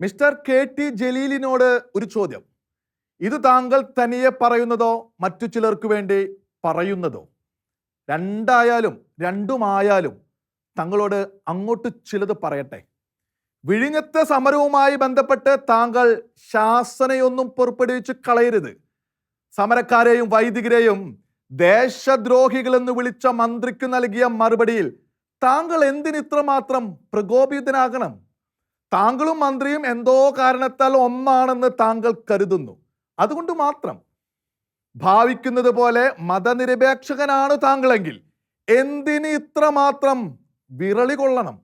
Mister K T ജലീലിനോട് ഒരു ചോദ്യം. ഇത് താങ്കൾ തനിയെ പറയുന്നതോ മറ്റു ചിലർക്ക് വേണ്ടി പറയുന്നതോ? രണ്ടായാലും രണ്ടുമായാലും തങ്ങളോട് അങ്ങോട്ട് ചിലത് പറയട്ടെ. വിഴിഞ്ഞത്തെ സമരവുമായി ബന്ധപ്പെട്ട് താങ്കൾ ശാസനയൊന്നും പുറപ്പെടുവിച്ച് കളയരുത്. സമരക്കാരെയും വൈദികരെയും ദേശദ്രോഹികളെന്ന് വിളിച്ച മന്ത്രിക്ക് നൽകിയ മറുപടിയിൽ താങ്കൾ എന്തിനിത്രമാത്രം പ്രകോപിതനാകണം? താങ്കളും മന്ത്രിയും എന്തോ കാരണത്താൽ ഒന്നാണെന്ന് താങ്കൾ കരുതുന്നു. അതുകൊണ്ട് മാത്രം ഭാവിക്കുന്നത് പോലെ മതനിരപേക്ഷകനാണ് താങ്കളെങ്കിൽ എന്തിന് ഇത്രമാത്രം വിരളി കൊള്ളണം?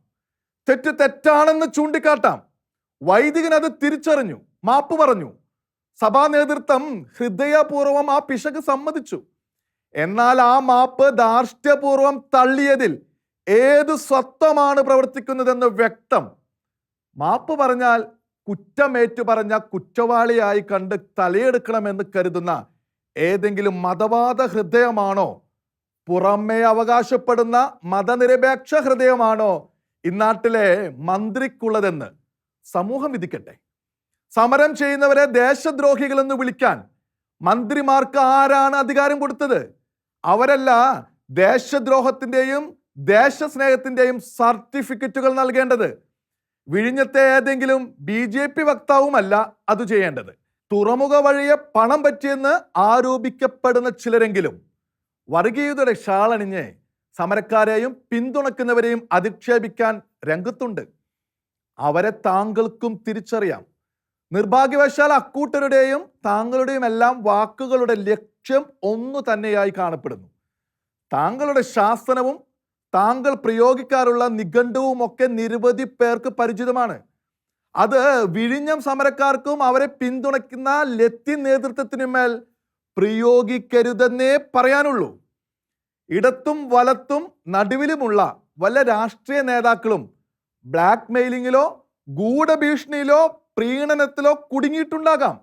തെറ്റ് തെറ്റാണെന്ന് ചൂണ്ടിക്കാട്ടാം. വൈദികൻ അത് തിരിച്ചറിഞ്ഞു മാപ്പ് പറഞ്ഞു. സഭാ നേതൃത്വം ഹൃദയപൂർവം ആ പിശക് സമ്മതിച്ചു. എന്നാൽ ആ മാപ്പ് ദാർഷ്ട്യപൂർവം തള്ളിയതിൽ ഏത് സ്വത്വമാണ് പ്രവർത്തിക്കുന്നതെന്ന് വ്യക്തം മാപ്പ് പറഞ്ഞാൽ കുറ്റമേറ്റു പറഞ്ഞ കുറ്റവാളിയായി കണ്ട് തലയെടുക്കണമെന്ന് കരുതുന്ന ഏതെങ്കിലും മതവാദ ഹൃദയമാണോ? പുറമേ അവകാശപ്പെടുന്ന മതനിരപേക്ഷ ഹൃദയമാണോ? ഇന്നാട്ടിലെ മന്ത്രിക്കുള്ളതെന്ന് സമൂഹം വിധിക്കട്ടെ. സമരം ചെയ്യുന്നവരെ ദേശദ്രോഹികളെന്ന് വിളിക്കാൻ മന്ത്രിമാർക്ക് ആരാണ് അധികാരം കൊടുത്തത്? അവരല്ല ദേശദ്രോഹത്തിന്റെയും ദേശസ്നേഹത്തിന്റെയും സർട്ടിഫിക്കറ്റുകൾ നൽകേണ്ടത്. വിഴിഞ്ഞത്തെ ഏതെങ്കിലും ബി ജെ പി വക്താവുമല്ല അത് ചെയ്യേണ്ടത്. തുറമുഖ വഴിയെ പണം പറ്റിയെന്ന് ആരോപിക്കപ്പെടുന്ന ചിലരെങ്കിലും വർഗീയതയുടെ ഷാളണിഞ്ഞ് സമരക്കാരെയും പിന്തുണക്കുന്നവരെയും അധിക്ഷേപിക്കാൻ രംഗത്തുണ്ട്. അവരെ താങ്കൾക്കും തിരിച്ചറിയാം. നിർഭാഗ്യവശാൽ അക്കൂട്ടരുടെയും താങ്കളുടെയും എല്ലാം വാക്കുകളുടെ ലക്ഷ്യം ഒന്നു തന്നെയായി കാണപ്പെടുന്നു. താങ്കളുടെ ശാസനവും താങ്കൾ പ്രയോഗിക്കാറുള്ള നിഘണ്ടുവും ഒക്കെ നിരവധി പേർക്ക് പരിചിതമാണ്. അത് വിഴിഞ്ഞം സമരക്കാർക്കും അവരെ പിന്തുണയ്ക്കുന്ന ലത്തി നേതൃത്വത്തിനുമേൽ പ്രയോഗിക്കരുതെന്നേ പറയാനുള്ളൂ. ഇടത്തും വലത്തും നടുവിലുമുള്ള വല്ല രാഷ്ട്രീയ നേതാക്കളും ബ്ലാക്ക് മെയിലിങ്ങിലോ ഗൂഢഭീഷണിയിലോ പ്രീണനത്തിലോ കുടുങ്ങിയിട്ടുണ്ടാകാം.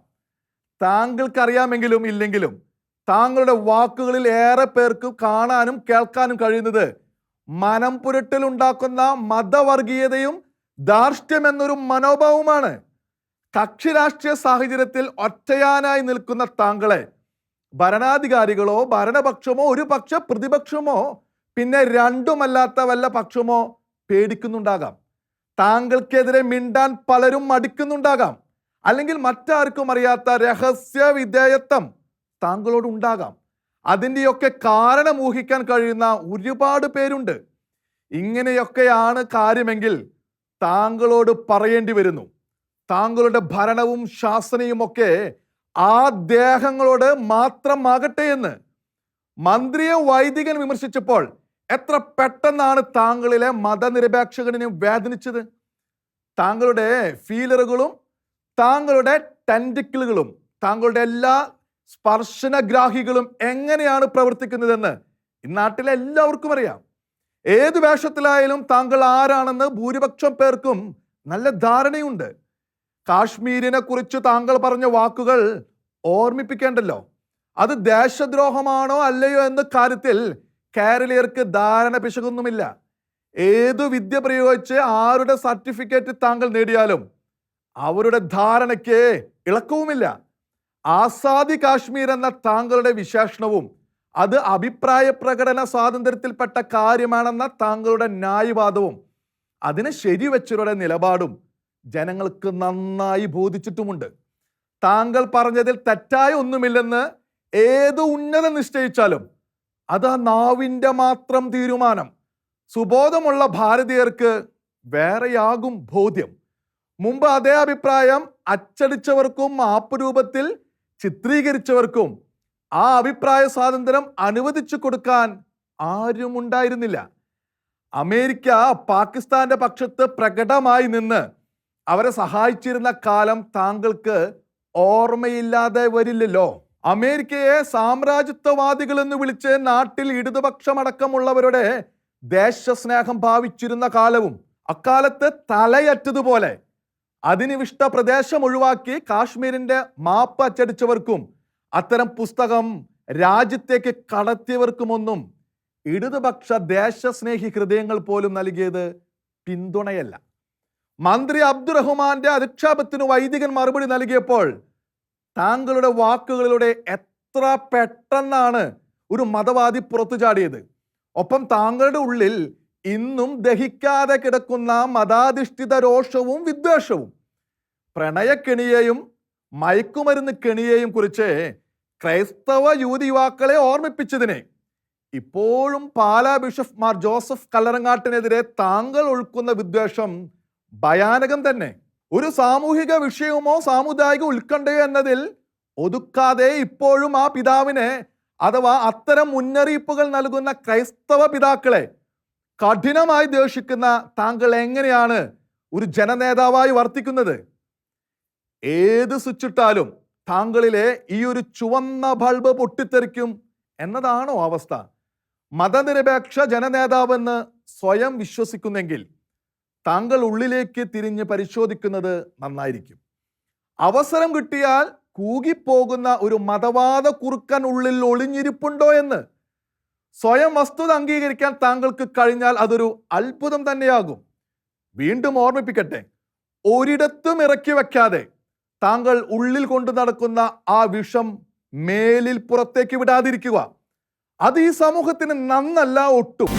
താങ്കൾക്കറിയാമെങ്കിലും ഇല്ലെങ്കിലും താങ്കളുടെ വാക്കുകളിൽ ഏറെ പേർക്ക് കാണാനും കേൾക്കാനും കഴിയുന്നത് മനം പുരട്ടലുണ്ടാക്കുന്ന മതവർഗീയതയും ധാർഷ്ട്യം എന്നൊരു മനോഭാവമാണ് കക്ഷി രാഷ്ട്രീയ സാഹചര്യത്തിൽ ഒറ്റയാനായി നിൽക്കുന്ന താങ്കളെ ഭരണാധികാരികളോ ഭരണപക്ഷമോ ഒരു പക്ഷ പ്രതിപക്ഷമോ പിന്നെ രണ്ടുമല്ലാത്ത വല്ല പക്ഷമോ പേടിക്കുന്നുണ്ടാകാം. താങ്കൾക്കെതിരെ മിണ്ടാൻ പലരും മടിക്കുന്നുണ്ടാകാം. അല്ലെങ്കിൽ മറ്റാർക്കും അറിയാത്ത രഹസ്യ വിധേയത്വം താങ്കളോട് ഉണ്ടാകാം അതിന്റെയൊക്കെ കാരണം ഊഹിക്കാൻ കഴിയുന്ന ഒരുപാട് പേരുണ്ട്. ഇങ്ങനെയൊക്കെയാണ് കാര്യമെങ്കിൽ താങ്കളോട് പറയേണ്ടി വരുന്നു. താങ്കളുടെ ഭരണവും ശാസനയും ഒക്കെ ആ ദേഹങ്ങളോട് മാത്രമാകട്ടെ എന്ന്. മന്ത്രിയെ വൈദികൻ വിമർശിച്ചപ്പോൾ എത്ര പെട്ടെന്നാണ് താങ്കളിലെ മതനിരപേക്ഷകനെ വേദനിച്ചത്? താങ്കളുടെ ഫീലറുകളും താങ്കളുടെ ടെന്റിക്കിളുകളും താങ്കളുടെ എല്ലാ സ്പർശനഗ്രാഹികളും എങ്ങനെയാണ് പ്രവർത്തിക്കുന്നതെന്ന് നാട്ടിലെ എല്ലാവർക്കും അറിയാം. ഏത് വേഷത്തിലായാലും താങ്കൾ ആരാണെന്ന് ഭൂരിപക്ഷം പേർക്കും നല്ല ധാരണയുണ്ട്. കാശ്മീരിനെ കുറിച്ച് താങ്കൾ പറഞ്ഞ വാക്കുകൾ ഓർമ്മിപ്പിക്കേണ്ടല്ലോ. അത് ദേശദ്രോഹമാണോ അല്ലയോ എന്ന കാര്യത്തിൽ കേരളീയർക്ക് ധാരണ പിശകൊന്നുമില്ല. ഏതു വിദ്യ പ്രയോഗിച്ച് ആരുടെ സർട്ടിഫിക്കറ്റ് താങ്കൾ നേടിയാലും അവരുടെ ധാരണയ്ക്ക് ഇളക്കവുമില്ല. ആസാദി കാശ്മീർ എന്ന താങ്കളുടെ വിശേഷണവും അത് അഭിപ്രായ പ്രകടന സ്വാതന്ത്ര്യത്തിൽപ്പെട്ട കാര്യമാണെന്ന താങ്കളുടെ ന്യായവാദവും അതിനെ ശരിവെച്ചവരുടെ നിലപാടും ജനങ്ങൾക്ക് നന്നായി ബോധിച്ചിട്ടുമുണ്ട്. താങ്കൾ പറഞ്ഞതിൽ തെറ്റായ ഒന്നുമില്ലെന്ന് ഏത് ഉന്നത നിശ്ചയിച്ചാലും അത് ആ നാവിന്റെ മാത്രം തീരുമാനം. സുബോധമുള്ള ഭാരതീയർക്ക് വേറെയാകും ബോധ്യം. മുമ്പ് അതേ അഭിപ്രായം അച്ചടിച്ചവർക്കും മാപ്പ് രൂപത്തിൽ ചിത്രീകരിച്ചവർക്കും ആ അഭിപ്രായ സ്വാതന്ത്ര്യം അനുവദിച്ചു കൊടുക്കാൻ ആരും ഉണ്ടായിരുന്നില്ല അമേരിക്ക പാകിസ്ഥാന്റെ പക്ഷത്ത് പ്രകടമായി നിന്ന് അവരെ സഹായിച്ചിരുന്ന കാലം താങ്കൾക്ക് ഓർമ്മയില്ലാതെ വരില്ലല്ലോ. അമേരിക്കയെ സാമ്രാജ്യത്വവാദികൾ എന്ന് വിളിച്ച് നാട്ടിൽ ഇടതുപക്ഷമടക്കമുള്ളവരുടെ ദേശസ്നേഹം ഭാവിച്ചിരുന്ന കാലവും അക്കാലത്ത് തലയറ്റതുപോലെ അധിനിവിഷ്ട പ്രദേശം ഒഴിവാക്കി കാശ്മീരിന്റെ മാപ്പ് അച്ചടിച്ചവർക്കും അത്തരം പുസ്തകം രാജ്യത്തേക്ക് കടത്തിയവർക്കുമൊന്നും ഇടതുപക്ഷ ദേശസ്നേഹി ഹൃദയങ്ങൾ പോലും നൽകിയത് പിന്തുണയല്ല. മന്ത്രി അബ്ദുറഹ്മാന്റെ അധിക്ഷേപത്തിന് വൈദികൻ മറുപടി നൽകിയപ്പോൾ താങ്കളുടെ വാക്കുകളിലൂടെ എത്ര പെട്ടെന്നാണ് ഒരു മതവാദി പുറത്തു ചാടിയത്. ഒപ്പം താങ്കളുടെ ഉള്ളിൽ ഇന്നും ദഹിക്കാതെ കിടക്കുന്ന മതാധിഷ്ഠിത രോഷവും വിദ്വേഷവും പ്രണയക്കെണിയെയും മയക്കുമരുന്ന് കെണിയെയും കുറിച്ച് ക്രൈസ്തവ യുവതി യുവാക്കളെ ഓർമ്മിപ്പിച്ചതിനെ ഇപ്പോഴും പാലാ ബിഷപ്പ് മാർ ജോസഫ് കല്ലറങ്ങാട്ടിനെതിരെ താങ്കൾ ഒഴുക്കുന്ന വിദ്വേഷം ഭയാനകം തന്നെ. ഒരു സാമൂഹിക വിഷയമോ സാമുദായിക ഉത്കണ്ഠയോ എന്നതിൽ ഒതുക്കാതെ ഇപ്പോഴും ആ പിതാവിനെ അഥവാ അത്തരം മുന്നറിയിപ്പുകൾ നൽകുന്ന ക്രൈസ്തവ പിതാക്കളെ കഠിനമായി ദേഷിക്കുന്ന താങ്കൾ എങ്ങനെയാണ് ഒരു ജനനേതാവായി വർത്തിക്കുന്നത്? ഏത് സ്വിച്ചിട്ടാലും താങ്കളിലെ ഈ ഒരു ചുവന്ന ബൾബ് പൊട്ടിത്തെറിക്കും എന്നതാണോ അവസ്ഥ? മതനിരപേക്ഷ ജനനേതാവെന്ന് സ്വയം വിശ്വസിക്കുന്നെങ്കിൽ താങ്കൾ ഉള്ളിലേക്ക് തിരിഞ്ഞ് പരിശോധിക്കുന്നത് നന്നായിരിക്കും. അവസരം കിട്ടിയാൽ കൂകിപ്പോകുന്ന ഒരു മതവാദ കുറുക്കൻ ഉള്ളിൽ ഒളിഞ്ഞിരിപ്പുണ്ടോ എന്ന് സ്വയം വസ്തുത അംഗീകരിക്കാൻ താങ്കൾക്ക് കഴിഞ്ഞാൽ അതൊരു അത്ഭുതം തന്നെയാകും. വീണ്ടും ഓർമ്മിപ്പിക്കട്ടെ ഒരിടത്തും ഇറക്കി വെക്കാതെ താങ്കൾ ഉള്ളിൽ കൊണ്ടു നടക്കുന്ന ആ വിഷം മേലിൽ പുറത്തേക്ക് വിടാതിരിക്കുക. അത് ഈ സമൂഹത്തിന് നന്നല്ല ഒട്ടും.